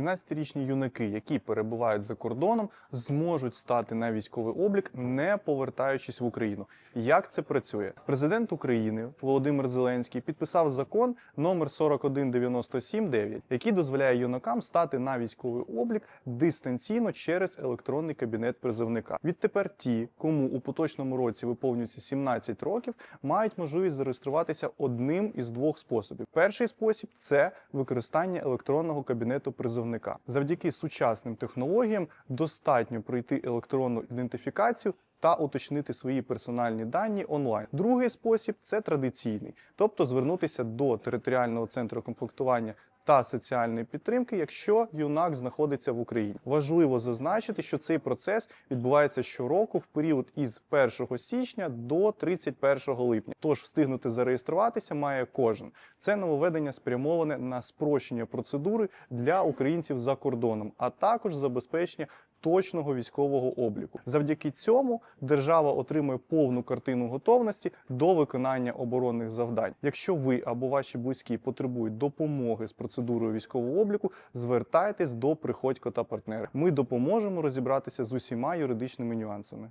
17-річні юнаки, які перебувають за кордоном, зможуть стати на військовий облік, не повертаючись в Україну. Як це працює? Президент України Володимир Зеленський підписав закон номер 41979, який дозволяє юнакам стати на військовий облік дистанційно через електронний кабінет призовника. Відтепер ті, кому у поточному році виповнюється 17 років, мають можливість зареєструватися одним із двох способів. Перший спосіб це використання електронного кабінету призовника. Завдяки сучасним технологіям достатньо пройти електронну ідентифікацію. Та уточнити свої персональні дані онлайн. Другий спосіб це традиційний, тобто звернутися до територіального центру комплектування та соціальної підтримки, якщо юнак знаходиться в Україні. Важливо зазначити, що цей процес відбувається щороку в період із 1 січня до 31 липня. Тож встигнути зареєструватися має кожен. Це нововведення спрямоване на спрощення процедури для українців за кордоном, а також забезпечення точного військового обліку. Завдяки цьому держава отримує повну картину готовності до виконання оборонних завдань. Якщо ви або ваші близькі потребують допомоги з процедурою військового обліку, звертайтесь до приходько та партнери. Ми допоможемо розібратися з усіма юридичними нюансами.